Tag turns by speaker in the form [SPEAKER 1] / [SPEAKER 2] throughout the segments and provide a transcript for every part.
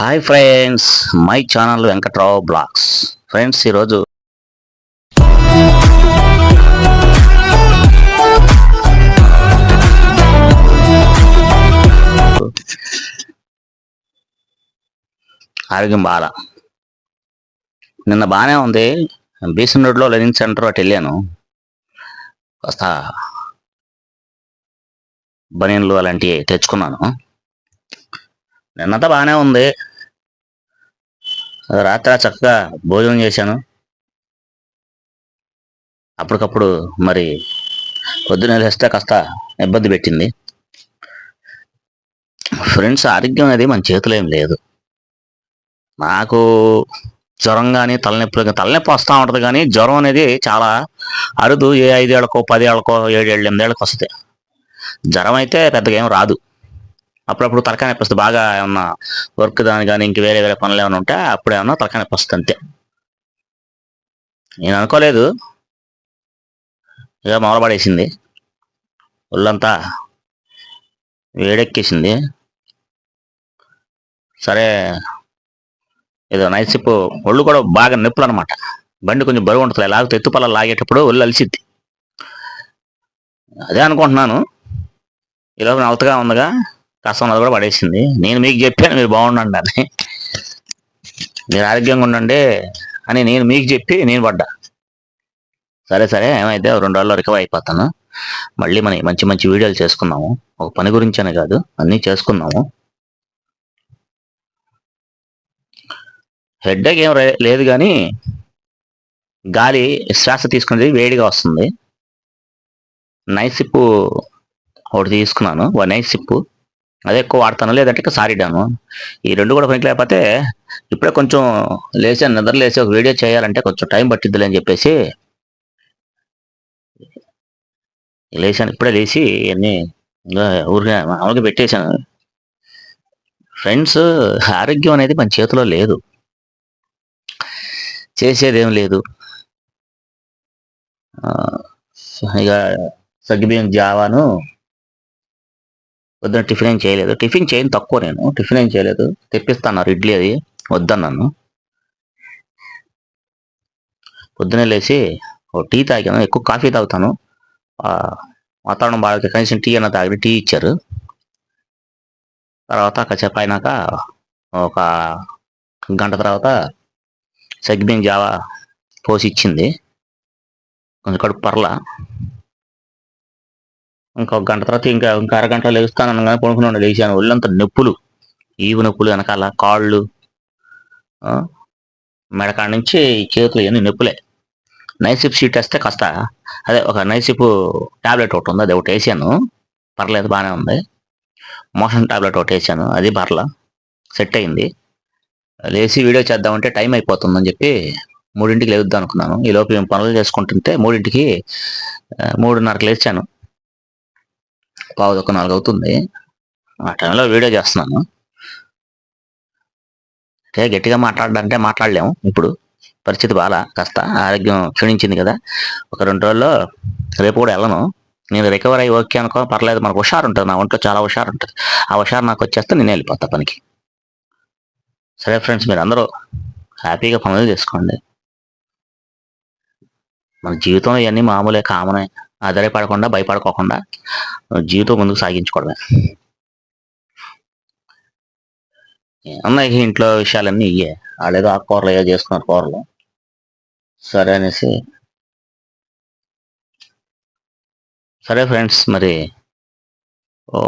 [SPEAKER 1] Hi friends my channel Venkatrao vlogs friends ఈరోజు ఆరోగ్యం బాగా. నిన్న బాగానే ఉంది. బీసన్ రోడ్లో లెనిన్ సెంటర్ అటు వెళ్ళాను. కాస్త బనీన్లు అలాంటివి తెచ్చుకున్నాను. నిన్నంతా బాగానే ఉంది. రాత్రి చక్కగా భోజనం చేశాను. అప్పటికప్పుడు మరి పొద్దున లేస్తే కాస్త ఇబ్బంది పెట్టింది. ఫ్రెండ్స్ ఆరోగ్యం అనేది మన చేతిలో ఏం లేదు. నాకు జ్వరం కానీ తలనొప్పులు కానీ తలనొప్పి వస్తూ ఉంటుంది కానీ జ్వరం అనేది చాలా అరుదు ఏ ఐదేళ్ళకో పదేళ్ళకో ఏడేళ్ళు ఎనిమిదేళ్ళకో వస్తుంది. జ్వరం అయితే పెద్దగా ఏం రాదు. అప్పుడప్పుడు తలకాయ నొప్పి వస్తుంది బాగా ఏమన్నా వర్క్ దాని కానీ ఇంక వేరే వేరే పనులు ఏమైనా ఉంటే అప్పుడు ఏమన్నా తలకాయ నొప్పి వస్తుంది అంతే. నేను అనుకోలేదు. ఇక మొదలుపడేసింది ఒళ్ళంతా వేడెక్కేసింది. సరే ఏదో నైట్ సిప్ ఒళ్ళు కూడా బాగా నొప్పులు అనమాట బండి కొంచెం బరువు ఉంటుంది. లాగితే ఎత్తుపల్ల లాగేటప్పుడు ఒళ్ళు అలిసిద్ది. అదే అనుకుంటున్నాను. ఈరోజు నవతగా ఉందిగా. కష్టం అది కూడా పడేసింది. నేను మీకు చెప్పాను మీరు బాగుండండి అని. మీరు ఆరోగ్యంగా ఉండండి అని నేను మీకు చెప్పి నేను పడ్డా. సరే సరే ఏమైతే రెండు రోజుల్లో రికవర్ అయిపోతాను. మళ్ళీ మన మంచి మంచి వీడియోలు చేసుకున్నాము ఒక పని గురించి కాదు అన్నీ చేసుకున్నాము హెడ్ఏక్ ఏం రే- లేదు కానీ గాలి శ్వాస తీసుకునేది వేడిగా వస్తుంది. నైట్ సిప్పు ఒకటి తీసుకున్నాను. ఒక నైట్ సిప్పు అదే ఎక్కువ వాడతాను. లేదంటే ఇక ఈ రెండు కూడా పనికి లేకపోతే ఇప్పుడే కొంచెం లేచాను నిద్ర లేచి ఒక వీడియో చేయాలంటే కొంచెం టైం పట్టిద్దిలే అని చెప్పేసి లేచాను. ఇప్పుడే లేచి అన్ని ఊరికే మామూలుగా పెట్టేశాను. ఫ్రెండ్స్ ఆరోగ్యం అనేది మన చేతిలో లేదు. చేసేదేం లేదు. ఇక సగ్గిబియ్యం జావాను పొద్దున టిఫిన్ ఏం చేయలేదు. టిఫిన్ చేయను తక్కువ నేను. టిఫిన్ ఏం చేయలేదు. తెప్పిస్తాను ఇడ్లీ అది. వద్దన్నాను పొద్దునే లేచి ఓ టీ తాగాను. ఎక్కువ కాఫీ తాగుతాను. వాతావరణం బాగా కనీసం టీ అన్న తాగి టీ ఇచ్చారు. తర్వాత కాసేపు అయినాక ఒక గంట తర్వాత సెగ్బిన్ జావా పోసి ఇచ్చింది. కొంచెం కడుపు పర్ల. ఇంకొక గంట తర్వాత ఇంకా ఇంకా అరగంట లేస్తాను అనగానే పడుకున్నాను. లేచాను. ఒళ్ళంతా నొప్పులు. ఈవు నొప్పులు వెనకాల కాళ్ళు మెడకాడ నుంచి చేతులు ఇవన్నీ నొప్పులే. నైసిప్ షీట్ వేస్తే కాస్త అదే ఒక నైసిప్ టాబ్లెట్ ఒకటి ఉంది. అది ఒకటి వేసాను. పర్లేదు బాగానే ఉంది. మోషన్ టాబ్లెట్ ఒకటి వేసాను. అది పర్లా. సెట్ అయింది. లేచి వీడియో చేద్దామంటే టైం అయిపోతుందని చెప్పి మూడింటికి లేద్దాం అనుకున్నాను. ఈ లోపు మేము పనులు చేసుకుంటుంటే మూడింటికి మూడున్నరకు లేచాను. పావు ఒక నాలుగు అవుతుంది ఆ టైంలో వీడియో చేస్తున్నాను. అంటే గట్టిగా మాట్లాడాలంటే మాట్లాడలేము ఇప్పుడు. పరిస్థితి బాగా కాస్త ఆరోగ్యం క్షీణించింది కదా. ఒక రెండు రోజుల్లో రేపు కూడా వెళ్ళను. నేను రికవర్ అయ్యి ఓకే అనుకో పర్లేదు మనకు హుషారు ఉంటుంది నా ఒంట్లో చాలా హుషారు ఉంటుంది ఆ హుషారు నాకు వచ్చేస్తే నేను వెళ్ళిపోతా పనికి. సరే ఫ్రెండ్స్ మీరు అందరూ హ్యాపీగా పనులు చేసుకోండి. మన జీవితంలో ఇవన్నీ మామూలే కామనే. ఆధారపడకుండా భయపడుకోకుండా జీవితం ముందుకు సాగించుకోవడమే. ఉన్నాయి ఇంట్లో విషయాలన్నీ ఇయ్యే. వాళ్ళేదో ఆకుకూరలు ఏదో చేసుకున్నారు కూరలు. సరే అనేసి సరే ఫ్రెండ్స్ మరి ఓ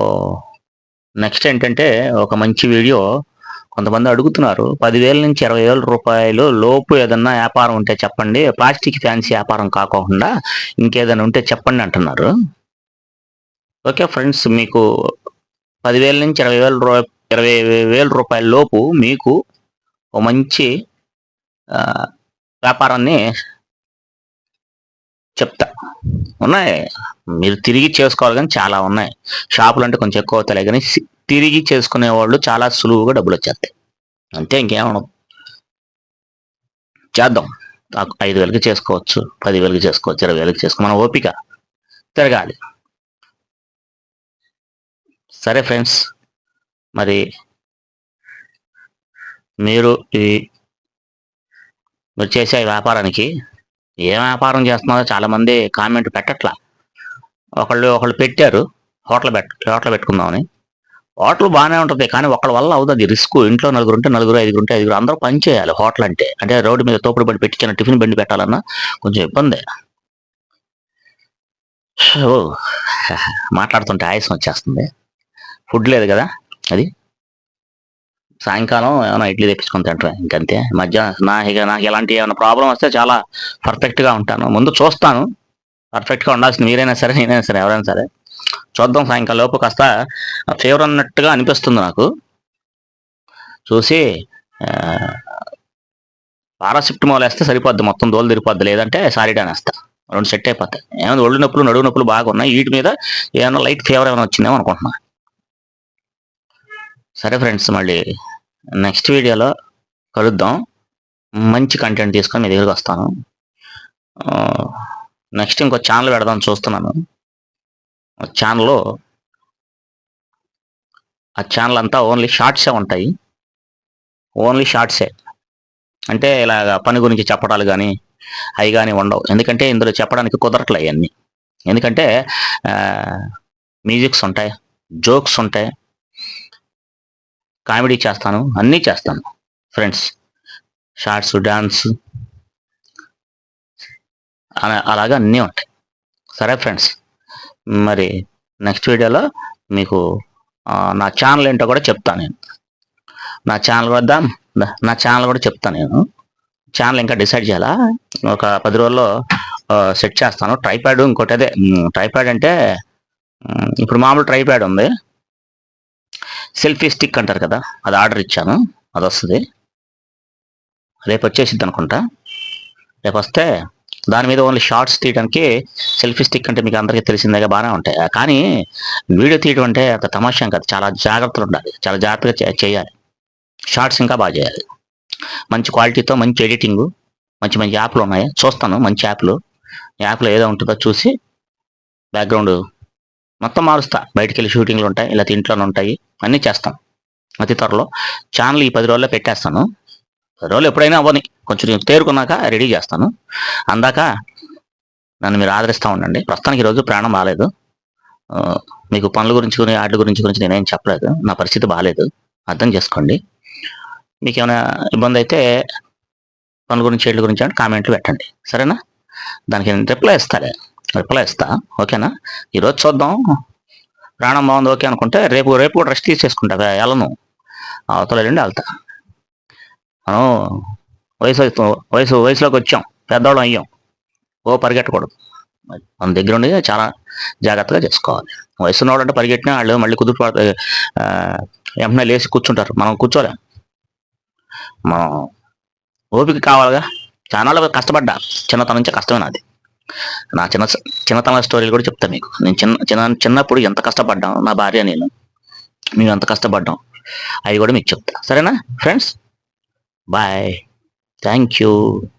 [SPEAKER 1] నెక్స్ట్ ఏంటంటే ఒక మంచి వీడియో కొంతమంది అడుగుతున్నారు పదివేల నుంచి ఇరవై వేల రూపాయలు లోపు ఏదన్నా వ్యాపారం ఉంటే చెప్పండి ప్లాస్టిక్ ఫ్యాన్సీ వ్యాపారం కాకోకుండా ఇంకేదైనా ఉంటే చెప్పండి అంటున్నారు. ఓకే ఫ్రెండ్స్ మీకు పదివేల నుంచి ఇరవై వేల రూ ఇరవై వేల రూపాయల లోపు మీకు ఒక మంచి వ్యాపారాన్ని చెప్తా. ఉన్నాయి. మీరు తిరిగి చేసుకోవాలి కానీ చాలా ఉన్నాయి. షాపులు అంటే కొంచెం ఎక్కువ అవుతాయి కానీ తిరిగి చేసుకునే వాళ్ళు చాలా సులువుగా డబ్బులు వచ్చేస్తాయి. అంతే ఇంకేమనదు చేద్దాం. ఐదు వేలకి చేసుకోవచ్చు పది వేలకి చేసుకోవచ్చు ఇరవై వేలకి చేసుకో మన ఓపిక తిరగాలి. సరే ఫ్రెండ్స్ మరి మీరు ఈ మీరు చేసే వ్యాపారానికి ఏ వ్యాపారం చేస్తున్నారో చాలామంది కామెంట్ పెట్టట్లా. ఒకళ్ళు ఒకళ్ళు పెట్టారు హోటల్ పెట్ హోటల్ పెట్టుకుందామని. హోటల్ బాగానే ఉంటుంది కానీ ఒకళ్ళ వల్ల అవుతుంది. రిస్క్. ఇంట్లో నలుగురు ఉంటే నలుగురు ఐదుగురు ఉంటే ఐదుగురు. అందరూ పని చేయాలి హోటల్ అంటే. అంటే రోడ్డు మీద తోపుడు బండి పెట్టించిన టిఫిన్ బండి పెట్టాలన్నా కొంచెం ఇబ్బంది. ఓ మాట్లాడుతుంటే ఆయాసం వచ్చేస్తుంది. ఫుడ్ లేదు కదా అది? సాయంకాలం ఏమైనా ఇడ్లీ తెప్పించుకొని తింటారా? ఇంకంతే. మధ్యాహ్నం నా ఇక నాకు ఎలాంటి ఏమైనా ప్రాబ్లం వస్తే చాలా పర్ఫెక్ట్గా ఉంటాను. ముందు చూస్తాను. పర్ఫెక్ట్గా ఉండాల్సింది మీరైనా సరే నేనైనా సరే ఎవరైనా సరే. చూద్దాం సాయంకాలం లోపు కాస్త ఫీవర్ అన్నట్టుగా అనిపిస్తుంది నాకు. చూసి పారాసిప్టమాల్ వేస్తే సరిపోద్ది మొత్తం దోలు తిరిపోద్ది లేదంటే సారిడాన్ వేస్తా. రెండు సెట్ అయిపోతాయి. ఏమైనా ఒళ్ళు నొప్పులు నడువు నొప్పులు బాగా ఉన్నాయి వీటి మీద ఏమైనా లైట్ ఫీవర్ ఏమైనా వచ్చిందేమో అనుకుంటున్నా. సరే ఫ్రెండ్స్ మళ్ళీ నెక్స్ట్ వీడియోలో కలుద్దాం. మంచి కంటెంట్ తీసుకొని మీ దగ్గరికి వస్తాను. నెక్స్ట్ ఇంకో ఛానల్ పెడదాం చూస్తున్నాను. ఛానల్లో ఆ ఛానల్ అంతా ఓన్లీ షార్ట్సే ఉంటాయి. ఓన్లీ షార్ట్సే అంటే ఇలాగ పని గురించి చెప్పడాలు కానీ అవి కానీ ఉండవు. ఎందుకంటే ఇందులో చెప్పడానికి కుదరట్లే అవన్నీ ఎందుకంటే మ్యూజిక్స్ ఉంటాయి జోక్స్ ఉంటాయి కామెడీ చేస్తాను అన్నీ చేస్తాను ఫ్రెండ్స్ షార్ట్స్ డాన్స్ అలాగా అన్నీ ఉంటాయి. సరే ఫ్రెండ్స్ మరి నెక్స్ట్ వీడియోలో మీకు నా ఛానల్ ఏంటో కూడా చెప్తాను నేను. నా ఛానల్ కూడా నా ఛానల్ కూడా చెప్తాను నేను. ఛానల్ ఇంకా డిసైడ్ చేయాలా? ఒక పది రోజుల్లో సెట్ చేస్తాను. ట్రైప్యాడ్ ఇంకోటి అదే ట్రైప్యాడ్ అంటే ఇప్పుడు మామూలు ట్రైప్యాడ్ ఉంది. సెల్ఫీ స్టిక్ అంటారు కదా అది ఆర్డర్ ఇచ్చాను. అది వస్తుంది. రేపు వచ్చేసిద్ది అనుకుంటా. రేపు వస్తే దాని మీద ఓన్లీ షార్ట్స్ తీయడానికి సెల్ఫీ స్టిక్ అంటే మీకు అందరికీ తెలిసిందేగా బాగానే ఉంటాయి. కానీ వీడియో తీయడం అంటే అంత తమాషా కాదు చాలా జాగ్రత్తలు ఉండాలి చాలా జాగ్రత్తగా చే- చేయాలి. షార్ట్స్ ఇంకా బాగా చేయాలి. మంచి క్వాలిటీతో మంచి ఎడిటింగ్ మంచి మంచి యాప్లు ఉన్నాయి. చూస్తాను మంచి యాప్లు. యాప్లో ఏదో ఉంటుందో చూసి బ్యాక్గ్రౌండ్ మొత్తం మారుస్తా. బయటికి వెళ్ళి షూటింగ్లు ఉంటాయి ఇలా ఇంట్లోనే ఉంటాయి. అన్నీ చేస్తాం. అతి త్వరలో. ఛానల్ ఈ పది రోజుల్లో పెట్టేస్తాను. పది రోజులు ఎప్పుడైనా అవ్వని. కొంచెం నేను తేరుకున్నాక రెడీ చేస్తాను. అందాక నన్ను మీరు ఆదరిస్తూ ఉండండి. ప్రస్తుతానికి ఈరోజు ప్రాణం బాగాలేదు మీకు పనుల గురించి గురించి వాటి గురించి గురించి నేనేం చెప్పలేదు. నా పరిస్థితి బాగాలేదు అర్థం చేసుకోండి. మీకు ఏమైనా ఇబ్బంది అయితే పనుల గురించి ఏళ్ళ గురించి అంటే కామెంట్లు పెట్టండి. సరేనా? దానికి నేను రిప్లై ఇస్తాలే రిప్లై ఇస్తా. ఓకేనా? ఈరోజు చూద్దాం. ప్రాణం బాగుంది ఓకే అనుకుంటే రేపు రేపు కూడా రెస్ట్ తీసేసుకుంటా. వెళ్ళను అవతల వెళ్ళండి వెళ్తా. మనం వయసు వయసు వయసులోకి వచ్చాం. పెద్దవాళ్ళం అయ్యాం. ఓ పరిగెట్టకూడదు. మన దగ్గర ఉండి చాలా జాగ్రత్తగా చేసుకోవాలి. వయసు ఉన్నవాడు అంటే పరిగెట్టినా వాళ్ళు మళ్ళీ కుదురు వెంటనే లేచి కూర్చుంటారు. మనం కూర్చోలేం. మనం ఓపిక కావాలిగా. చాలా కష్టపడ్డా. చిన్నతనం నుంచి కష్టమే నాది. నా చిన్న చిన్నతన స్టోరీలు కూడా చెప్తా మీకు. నేను చిన్న చిన్న చిన్నప్పుడు ఎంత కష్టపడ్డాం నా భార్య నేను మేము ఎంత కష్టపడ్డాం. అవి కూడా మీకు చెప్తా. సరేనా ఫ్రెండ్స్? Bye. Thank you.